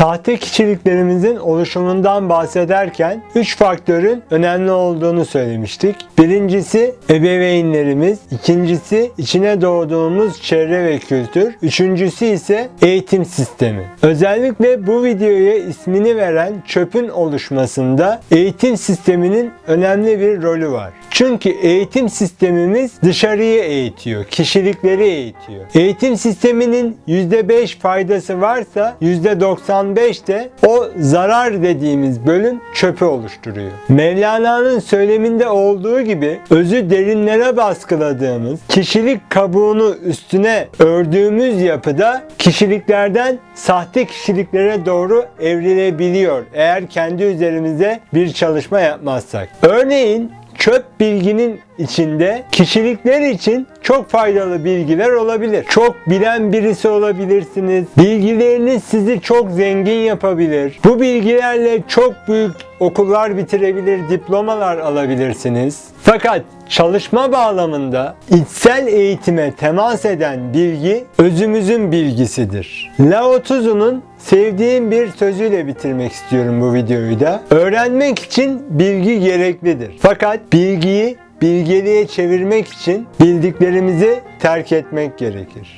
Sahte kişiliklerimizin oluşumundan bahsederken 3 faktörün önemli olduğunu söylemiştik. Birincisi ebeveynlerimiz, ikincisi içine doğduğumuz çevre ve kültür, üçüncüsü ise eğitim sistemi. Özellikle bu videoya ismini veren çöpün oluşmasında eğitim sisteminin önemli bir rolü var. Çünkü eğitim sistemimiz dışarıyı eğitiyor, kişilikleri eğitiyor. Eğitim sisteminin %5 faydası varsa %95 de o zarar dediğimiz bölüm çöpü oluşturuyor. Mevlana'nın söyleminde olduğu gibi özü derinlere baskıladığımız, kişilik kabuğunu üstüne ördüğümüz yapıda kişiliklerden sahte kişiliklere doğru evrilebiliyor eğer kendi üzerimize bir çalışma yapmazsak. Örneğin çöp bilginin içinde kişilikler için çok faydalı bilgiler olabilir. Çok bilen birisi olabilirsiniz. Bilgileriniz sizi çok zengin yapabilir. Bu bilgilerle çok büyük okullar bitirebilir, diplomalar alabilirsiniz. Fakat çalışma bağlamında içsel eğitime temas eden bilgi özümüzün bilgisidir. Lao Tzu'nun sevdiğim bir sözüyle bitirmek istiyorum bu videoyu da. Öğrenmek için bilgi gereklidir. Fakat bilgiyi bilgeliğe çevirmek için bildiklerimizi terk etmek gerekir.